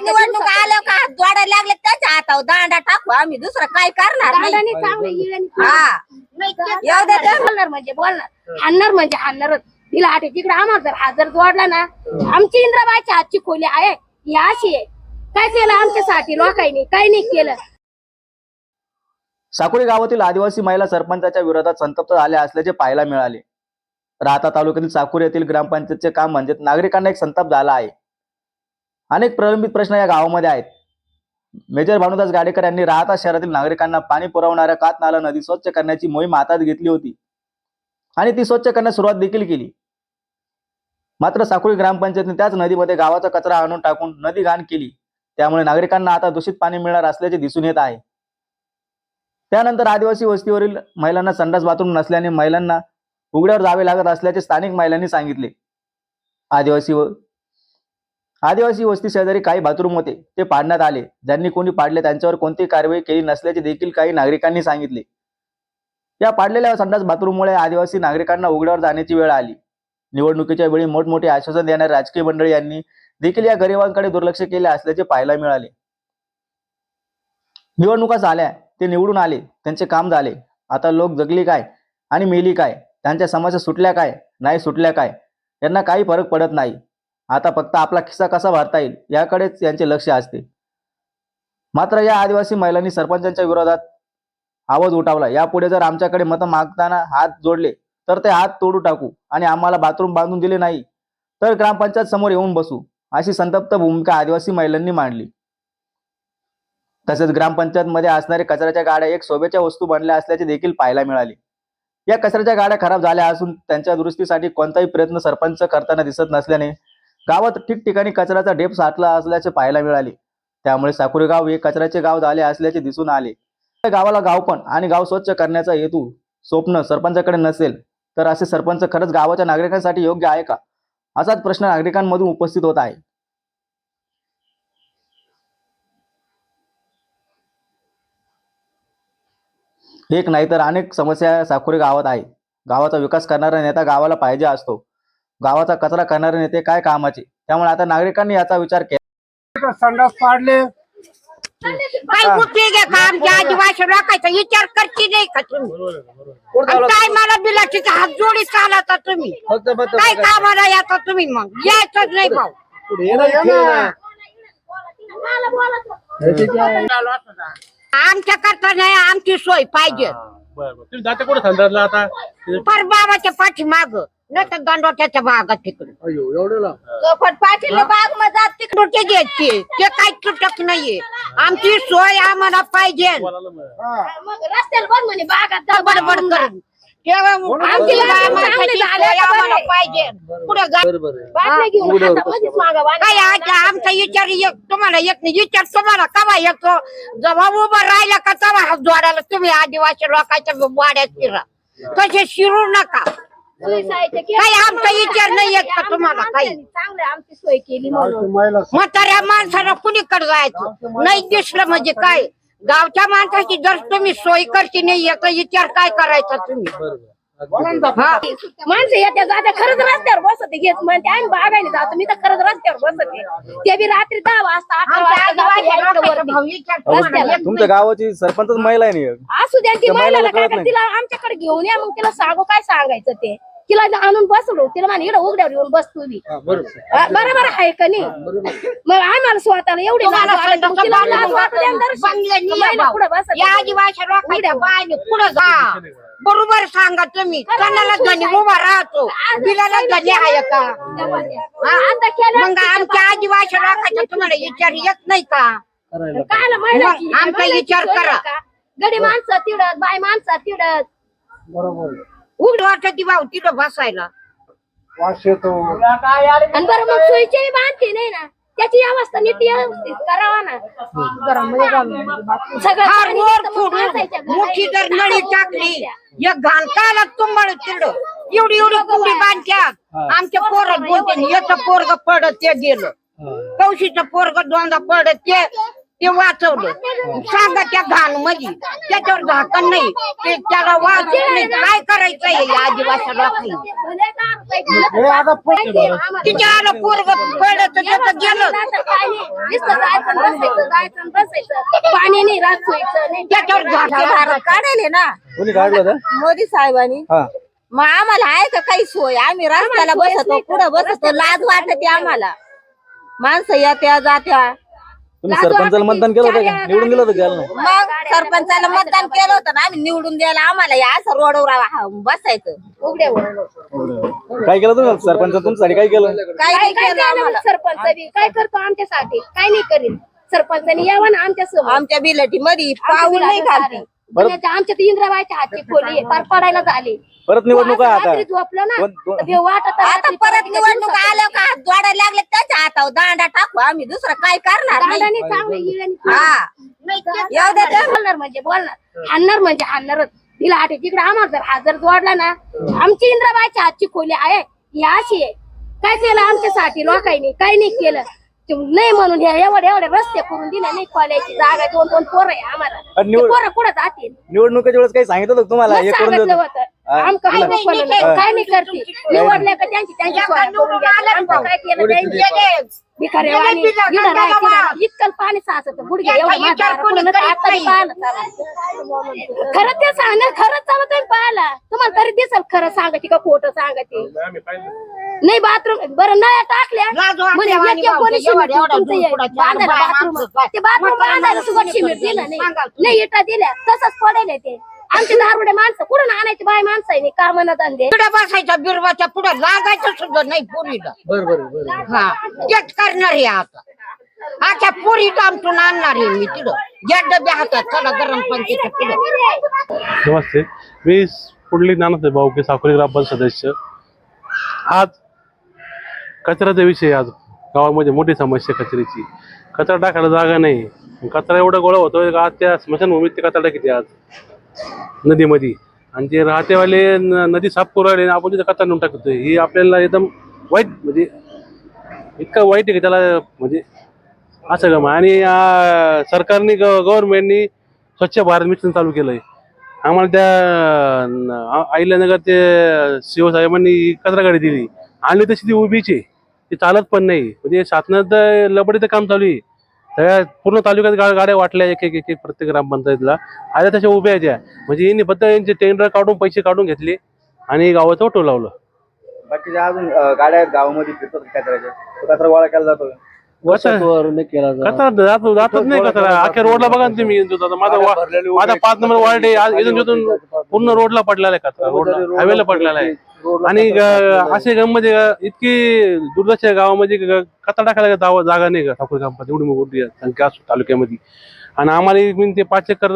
निवडणूक आल्या का? जोडायला लागले त्याच्या हातावर दांडा टाकू. आम्ही दुसरं काय करणार नाही? दांडाने चांगले इळ्याने हा. येऊ द्या ते. बोलणार म्हणजे बोलणार. हाणणार म्हणजे हाणणारच तिला आठे तिकडे आम्हाला जर हात जर जोडला ना आमची इंद्राबाईच्या हातची खोली आहे ही अशी आहे. काय केलं आमच्यासाठी? लोकांनी काही नाही केलं. साकुरी गावातील आदिवासी महिला सरपंचाच्या विरोधात संतप्त झाल्या असल्याचे पाहायला मिळाले. राहता तालुक्यातील साकुरी येथील ग्रामपंचायतचे काम म्हणजे नागरिकांना एक संताप झाला आहे. अनेक प्रलंबित प्रश्न या गावामध्ये आहेत. मेजर भानुदास गाडेकर यांनी राहता शहरातील नागरिकांना पाणी पुरवणाऱ्या कात नाला नदी स्वच्छ करण्याची मोहीम हातात घेतली होती. आणि ती स्वच्छ करण्यास सुरुवात देखील केली. मात्र साकुरी ग्रामपंचायतने त्याच नदीमध्ये गावाचा कचरा आणून टाकून नदी घाण केली. त्यामुळे नागरिकांना आता दूषित पाणी मिळणार असल्याचे दिसून येत आहे. त्यानंतर आदिवासी वस्तीवरील महिलांना संडास बाथरूम नसल्याने महिलांना उघड्यावर जावे लागत असल्याचे स्थानिक महिलांनी सांगितले. आदिवासी आदिवासी वस्ती शेजारी काही बाथरूम होते. ते पाडण्यात आले. ज्यांनी कोणी पाडले त्यांच्यावर कोणती कारवाई केली नसल्याचे देखील काही नागरिकांनी सांगितले. या पाडलेल्या संडास बाथरूममुळे आदिवासी नागरिकांना उघड्यावर जाण्याची वेळ आली. निवडणुकीच्या वेळी मोठमोठे आश्वासन देणाऱ्या राजकीय मंडळी यांनी देखील या गरिबांकडे दुर्लक्ष केले असल्याचे पाहायला मिळाले. निवडणुका झाल्या. ते निवडून आले. त्यांचे काम झाले. आता लोक जगली काय आणि मेली काय? त्यांच्या समस्या सुटल्या काय? नाही सुटल्या काय? यांना काही फरक पडत नाही. आता फक्त आपला खिस्सा कसा भरता येईल याकडेच यांचे लक्ष असते. मात्र या आदिवासी महिलांनी सरपंचांच्या विरोधात आवाज उठावला. यापुढे जर आमच्याकडे मतं मागताना हात जोडले तर ते हात तोडू टाकू आणि आम्हाला बाथरूम बांधून दिले नाही तर ग्रामपंचायत समोर येऊन बसू अशी संतप्त भूमिका आदिवासी महिलांनी मांडली. तसेच ग्रामपंचायतमध्ये असणारे कचऱ्याच्या गाड्या एक शोभेच्या वस्तू बनल्या असल्याचे देखील पाहायला मिळाले. या कचऱ्याच्या गाड्या खराब झाल्या असून त्यांच्या दुरुस्तीसाठी कोणताही प्रयत्न सरपंच करताना दिसत नसल्याने गावात ठिकठिकाणी कचऱ्याचा ढेप साठला असल्याचे पाहायला मिळाले. त्यामुळे साकुरे गाव हे कचऱ्याचे गाव झाले असल्याचे दिसून आले. या गावाला गावपण आणि गाव स्वच्छ करण्याचा हेतू स्वप्न सरपंचाकडे नसेल तर असे सरपंच खरंच गावाच्या नागरिकांसाठी योग्य आहे का? असाच प्रश्न नागरिकांमधून उपस्थित होत आहे. एक नाही तर अनेक समस्या साकुरी गावात आहे. गावाचा विकास करणारा नेता गावाला पाहिजे असतो. गावाचा कचरा करणारे नेते काय कामाचे? त्यामुळे आता नागरिकांनी याचा विचार केला. संडास पाडले. काय कुठे घ्या का आमच्या आदिवासी लोकांचा विचार करते नाही का तुम्ही? आणि काय मला बिलाची हात जोडी चालता तुम्ही? काय कामाला येता तुम्ही मग? यायचंच नाही भाऊ. आमच्या करता नाही. आमची सोय पाहिजे. बरं बरं. तुम्ही जाते कुठे संडासला आता? पर बाबाच्या पाठी माग नाही तर दंडोट्याच्या भागात तिकडे. अयो एवढं पण पाटील बागमध्ये तिकडे घ्यायचे. ते काही तुटक नाहीये. आमची सोय आम्हाला पाहिजे. मग रस्त्याला बघ म्हणे बागात बडबड करून. तेव्हा आमची बाया माणसाची सोय आम्हाला पाहिजे. पुढे बाटल्या घेऊन मागं. काय आज आमचा विचार एक तुम्हाला येत नाही. विचार तुम्हाला कवा येतो? जेव्हा उभं राहिला का तेव्हा हात जोडायला तुम्ही आदिवासी लोकांच्या वाड्यात फिरा. तसे शिरू नका. काही आमचा विचार नाही येत का तुम्हाला? काही? चांगलं आमची सोय केली म्हणून. आमची महिला म्हाताऱ्या माणसाला कुणीकडे जायचं? नाही दिसलं म्हणजे काय? गावच्या माणसाची जर तुम्ही सोय करते नाही याचा विचार काय करायचा तुम्ही? हा. माणसं येत्या जात्या खरंच रस्त्यावर बसते घेत म्हणते आम्ही बागायला जातो मी तर खरंच रस्त्यावर बसते ते बी रात्री दहा वाजता अकरा आमच्या वाजता तुमच्या गावाची सरपंच महिला आहे नाही असू द्या ती महिलाला काय कर. तिला आमच्याकडे घेऊन या मग तिला सांगू काय सांगायचं ते. तिला आणून बसलो तिला म्हणे इकडे उघड्यावर येऊन बस तू बी. बरोबर. हा, बरोबर आहे का नाही? मग आम्हाला स्वतःला एवढी तुम्हाला लाज वाटते, मग संडास तिला लाज बांधून वाटू द्या ना दर्शन. बंगल्यानी मग महिला या पुढे बसत बायने पुढे जा. बरोबर सांगा तुम्ही. कणाला धनी उभा राहतो. बिलाला धनी आहे का? मग आमच्या आदिवासी लोकांचा तुम्हाला विचार येत नाही का? मग आमचा विचार करा. गडी माणसं तिडत बाय माणसं तिडत. बरोबर. उघड वाटत भाऊ तिथं बसायला. वास येतो. आणि बरं मग सोयीची बांधते नाही ना? त्याची अवस्था नीट व्यवस्थित करावा ना. सगळं मोठी जर नळी टाकली एक घालकाला तुंबळ तिरड एवढी एवढी कुडी बांधत्यात आमच्या पोरं बोलते याचं पोरग पडत ते गेलं. कौशीचं पोरग दोनदा पडत ते. ते वाचवलं. सांगा त्या घाणमध्ये त्याच्यावर झाकण नाही. ते त्याला वाचत नाही. काय करायचं आहे या आदिवासी लोकांनी? हे आता पण- तिच्या आलं पोरग पडलं तर त्याचं गेलं. पाणी नाही त्याच्यावर झाकण काढले ना. कोणी काढलं होतं? मोदी साहेबांनी. मग आम्हाला आहे का काही सोय? आम्ही रस्त्याला बसतो पुढे बसतो. लाज वाटते आम्हाला. माणसं येत्या जात्या. तुम्ही सरपंचाला मतदान केलं होतं का? निवडून दिलं होतं का याला? मग सरपंचाला मतदान केलं होतं ना आम्ही निवडून द्यायला आम्हाला या असं रोडवर हा- बसायचं. काय केलं तुम्ही? सरपंच तुमच्यासाठी काय केलं? काय काय नाही काय केलं केलं आम्हाला? सरपंच बी? काय करतो आमच्यासाठी? काय नाही करीत. सरपंचाने यावं ना आमच्यासमोर आमच्या बिलटी मध्ये पाऊल नाही घालते. पुण्याच्या आमच्या तर इंद्राबाईच्या हातची खोली आहे, पार पडायला झाली. परत निवडणूक आहे आता. रात्री झोपलं ना तर वाटत आता परत निवडणूक आल्या का हात जोडायला लागले? त्याच्या हातावर दांडा टाकू आम्ही. दुसरं काय करणार नाही. दादानी चांगलं इळ्याने हा. येऊ दे तर. बोलणार म्हणजे बोलणार. हाणणार म्हणजे हाणणारच तिला आठे तिकडे आम्हाला जर हा जर जोडला ना आमची इंद्राबाईच्या हातची खोली आहे. ही अशी आहे. काय केलं आमच्यासाठी? लोकांनी काही नाही केलं. नाही म्हणून हे एवढे एवढे रस्ते करून दिले नाही खोल्याची जागा दोन दोन पोरं आहे आम्हाला. आणि निवड- ते पोरं कुठं जातील? निवडणुकीच्या वेळेस काही सांगितलं होतं का तुम्हाला? मग हे करून सांगितलं देतो होतं. नाही केलं. काय नाही करते? का त्यांची? त्यांची सोय करून द्यायची. आमचं काय केलं त्यांनी? भिकारी वाणी, इकडं राह, तिकडं राह. इतकं पाणी साचत. गुडघे एवढं याचा विचार म्हातारं, कोणी कोणी करीत आता नाही. पाहिलं चाललं. खरं ते सांग खरंच चालू तुम्ही पाहिला तुम्हाला तरी दिसल खरं सांगते का खोटं आम्ही पाहिलं. नाही बाथरूम बरं नळ्या टाकल्या. वाटते म्हणजे वाणी एक- एक कोणी भाऊजी, शिमिट एवढा- एवढा तुमचं हे दुधपुडा चार बांधायला बाया बाथरूम? ते बाथरूम बांधायला सुद्धा शिमिट? दिलं नाही. सांगा. नाही इटा दिल्या. तसंच पडेल ते. आमचे दारुडे माणसं कुठून आणायची बाय माणसं आहे? काम ना धंदे पुढे बसायच्या बिरवाच्या पुढे लागायचं सुद्धा नाही पुरीला. बरं बरं बरं हा तेच करणार आहे आता. आता पुरी आमटून आणणार आहे मी तिथं. या डबे हातात चला गरम पंचायत पुढे नमस्ते. मी पुढली नानासाहेब भाऊके साखरी ग्रामपंचायत सदस्य. आज कचऱ्याचा विषय आज गावामध्ये मोठी समस्या कचऱ्याची. कचरा टाकायला जागा नाही. कचरा एवढा गोळा होतोय का? आज त्या स्मशानभूमीत ते कचरा टाकते आज. नदीमध्ये. आणि ते राहतेवाले न- नदी साफ करू राहिले आणि आपण तिथे कचरा नेऊन टाकतोय. ही आपल्याला एकदम वाईट म्हणजे इतकं वाईट आहे की त्याला म्हणजे असं गम आणि अं, सरकारने गव्हर्नमेंटनी स्वच्छ भारत मिशन चालू केलंय. आम्हाला त्या न- अहिल्यानगर ते शिवसाहेबांनी कचरा गाडी दिली. आणली तशी ती उभीची. ती चालत पण नाही. म्हणजे शासनाचं लबडीचं काम चालू आहे. सगळ्या पूर्ण तालुक्यात गा- गाड्या वाटल्या एक एक एक प्रत्येक ग्रामपंचायतला आल्या तशा उभ्या आहेत म्हणजे यांनी बद्दल यांचे टेंडर काढून पैसे काढून घेतले आणि गावाचं ऑटो लावलं. बाकीच्या अजून गाड्या आहेत गावामध्ये फिरतात कचऱ्याच्या तो कचरा गोळा केला जातोय. वर्षातवर नाही केला जात. कचरा जात जातच नाही कचरा अख्ख्या रोडला बघा ना तुम्ही. इथून आता माझा वा- माझा पाच नंबर वार्ड आहे. आज इथून तिथून पूर्ण रोडला पडलेला आहे कचरा रोडला हायवेला पडलेला आहे. आणि ग- असे गममध्ये इतकी दुर्दशा आहे गावामध्ये ग- कचरा टाकायला जावा- जागा नाही का ठाकूर ग्रामपंचायत एवढी मोठी संख्या असतो तालुक्यामध्ये. आणि आम्हाला एक मी ते पाच एकर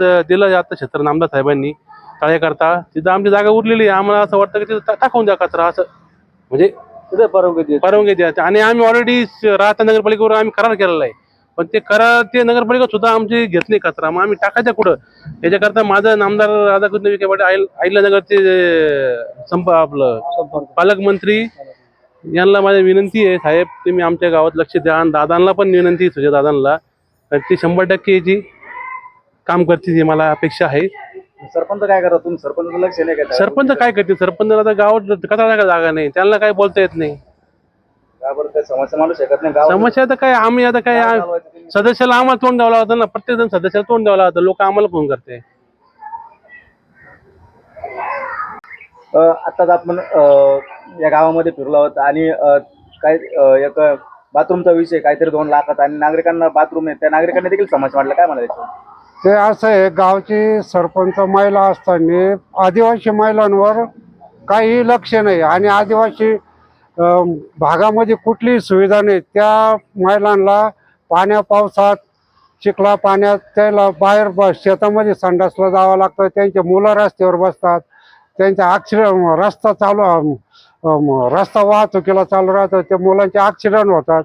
द- दिलं आता क्षेत्र नामदार साहेबांनी. करता तिथं आमची जागा उरलेली आहे. आम्हाला असं वाटतं की तिथं टा- टाकून द्या कचरा असं. म्हणजे परवानगी देत. परवानगी द्या आणि आम्ही ऑलरेडी राहता नगरपालिकेवर आम्ही करार केलेला आहे. पण ते करार ते नगरपालिका सुद्धा आमची घेत नाही कचरा. मग आम्ही टाकायचा कुठं? त्याच्याकरता माझं नामदार राधाकृष्ण विखे पाटील आईल आईलानगरचे अं, संप आपलं पालकमंत्री यांना माझी विनंती आहे साहेब तुम्ही आमच्या गावात लक्ष द्या. आणि दादांना पण विनंती आहे सुजय दादांना. ते शंभर टक्के याची काम करतील ही मला अपेक्षा आहे. सरपंच काय करतात? तुम्ही सरपंच लक्ष नाही का सरपंच काय करते सरपंच आता गावात टाकायला जागा नाही. त्यांना काय बोलता येत नाही. गावावर काय समस्या माणूस शकत नाही गाव समस्या आता काय आम्ही आता काय सदस्याला आम्हाला तोंड द्यावं लागतं ना. प्रत्येक जण सदस्याला तोंड द्यावं लागतं. लोक आम्हाला फोन करते. आताच आपण अ, या गावामध्ये फिरलो आहोत आणि अ, काय अ, एक बाथरूमचा विषय काहीतरी दोन लाखात आणि नागरिकांना बाथरूम आहे. त्या नागरिकांना देखील समस्या वाटलं. काय म्हणायचं ते असं आहे गावची सरपंच महिला असताना आदिवासी महिलांवर काही लक्ष नाही आणि आदिवासी भागामध्ये कुठलीही सुविधा नाही. त्या महिलांना पाण्या पावसात चिखला पाण्यात त्याला बाहेर ब शेतामध्ये संडासला जावं लागतं. त्यांचे मुलं रस्त्यावर बसतात. त्यांचा ॲक्सिडेंट रस्ता चालू रस्ता वाहतुकीला चालू राहतं. त्या मुलांचे ॲक्सिडेंट होतात.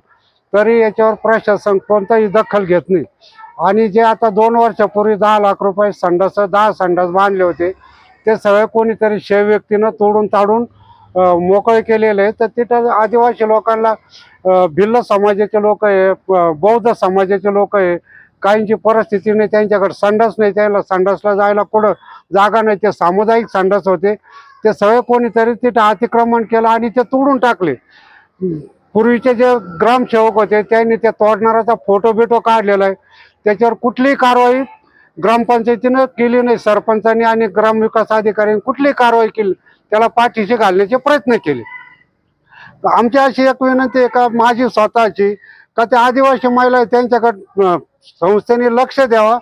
तरी याच्यावर प्रशासन कोणताही दखल घेत नाही. आणि जे आता दोन वर्षापूर्वी दहा लाख रुपये संडास दहा संडास बांधले होते ते सगळे कोणीतरी शेव व्यक्तीनं तोडून ताडून मोकळे केलेले आहे तर तिथं आदिवासी लोकांना भिल्ल समाजाचे लोक आहे बौद्ध समाजाचे लोक आहे काहींची परिस्थिती नाही त्यांच्याकडे संडास नाही त्याला संडासला जायला कुठं जागा नाही. ते सामुदायिक संडास होते. ते सगळे कोणीतरी तिथं अतिक्रमण केलं आणि ते तोडून टाकले. पूर्वीचे जे ग्रामसेवक होते त्यांनी त्या तोडणाराचा फोटो बिटो काढलेला आहे. त्याच्यावर कुठलीही कारवाई ग्रामपंचायतीनं केली नाही. सरपंचांनी आणि ग्रामविकास अधिकाऱ्यांनी कुठलीही कारवाई केली त्याला पाठीशी घालण्याचे प्रयत्न केले. आमची अशी एक विनंती आहे का माझी स्वतःची का त्या आदिवासी महिला त्यांच्याकडं त्यांच्याकडे संस्थेने लक्ष द्यावा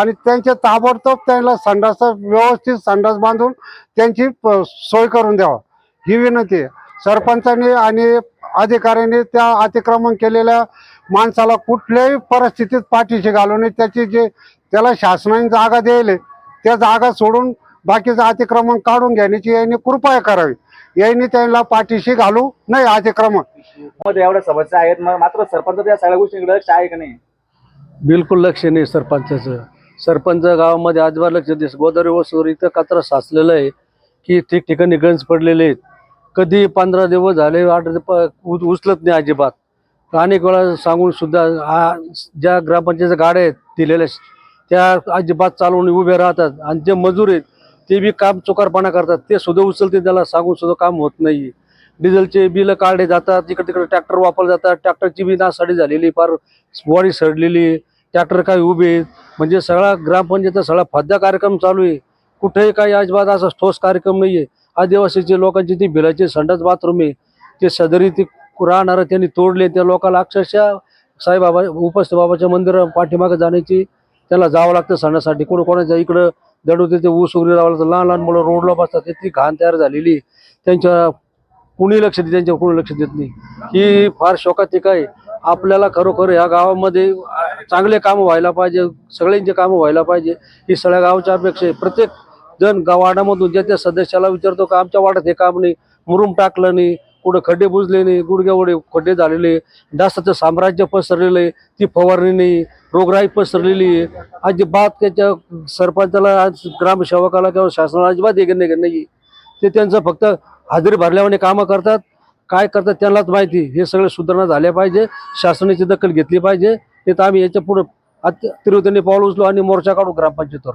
आणि त्यांच्या ताबडतोब त्यांना संडास व्यवस्थित संडास बांधून त्यांची प- सोय करून द्यावा. ही विनंती आहे. सरपंचांनी आणि अधिकाऱ्यांनी त्या अतिक्रमण केलेल्या माणसाला कुठल्याही परिस्थितीत पाठीशी घालू नये. त्याची जे त्याला शासनाने जागा द्यायले त्या जागा सोडून बाकीचं अतिक्रमण काढून घेण्याची यांनी कृपया करावी. यांनी त्यांना पाठीशी घालू नाही अतिक्रमण. मध्ये एवढ्या समस्या आहेत मग मात्र सरपंच या सगळ्या गोष्टींकडे लक्ष आहे का नाही? बिलकुल लक्ष नाही सरपंचाचं. सरपंच गावामध्ये अजिबात लक्ष देस गोदावरी वस्तूवर इथं कचरा साचलेला आहे की ठिकठिकाणी गंज पडलेले आहेत. कधी पंधरा दिवस झाले आठ प- उचलत नाही अजिबात. अनेक वेळा सांगून सुद्धा ज्या ग्रामपंचायतीच्या गाड्या आहेत दिलेल्या त्या अजिबात चालवून उभे राहतात. आणि जे मजूर आहेत ते बी काम चुकारपणा करतात. ते सुद्धा उचलते त्याला सांगून सुद्धा काम होत नाही. डिझेलचे बिल काढले जातात इकडे तिकडे ट्रॅक्टर वापरले जातात. ट्रॅक्टरची बी नासाडी झालेली फार बॉडी सडलेली. ट्रॅक्टर काय उभे आहेत? म्हणजे सगळा ग्रामपंचायतचा सगळा फद्दा कार्यक्रम चालू आहे. कुठेही काही अजिबात असा ठोस कार्यक्रम नाही आहे आदिवासीचे लोकांची ती भिलाचे संडास बाथरूम आहे. ते सदरी ते राहणारं त्यांनी तोडले. त्या लोकांना अक्षरशः साईबाबा उपस्थ बाबाच्या मंदिर पाठीमागे जाण्याची त्याला जावं लागतं सणासाठी. कोण कोणाच्या इकडं दडू ते ऊस उगरी जावं लागतं लहान लहान मुलं रोडला बसतात. त्याची घाण तयार झालेली. आहे. त्यांच्या कुणी लक्ष देत त्यांच्यावर कोणी लक्ष देत नाही. ही फार शोकातिक आहे. आपल्याला खरोखर ह्या गावामध्ये चांगले कामं व्हायला पाहिजे सगळ्यांचे कामं व्हायला पाहिजे. ही सगळ्या गावच्या अपेक्षा आहे. प्रत्येक जण गाव वार्डामधून ज्या त्या सदस्याला विचारतो का आमच्या वाड्यात हे काम नाही मुरुम टाकलं नाही कुठं खड्डे बुजले नाही गुडघ्यावडे खड्डे झालेले डासाचं साम्राज्य पसरलेलं आहे ती फवारणी नाही रोगराई पसरलेली आहे. अजिबात त्याच्या सरपंचाला आज ग्रामसेवकाला किंवा शासनाला अजिबात हे नाही नाही ते त्यांचं फक्त हजेरी भरल्यामुळे कामं करतात. काय करतात त्यांनाच माहिती. हे सगळे सुधारणा झाल्या पाहिजे. शासनाची दखल घेतली पाहिजे. ते तर आम्ही याच्यापुढे तिरुवतीने पाऊल उचलो आणि मोर्चा काढू ग्रामपंचायतीवर.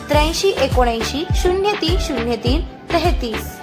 त्र्याऐंशी एकोणऐंशी शून्य तीन शून्य तीन तेहतीस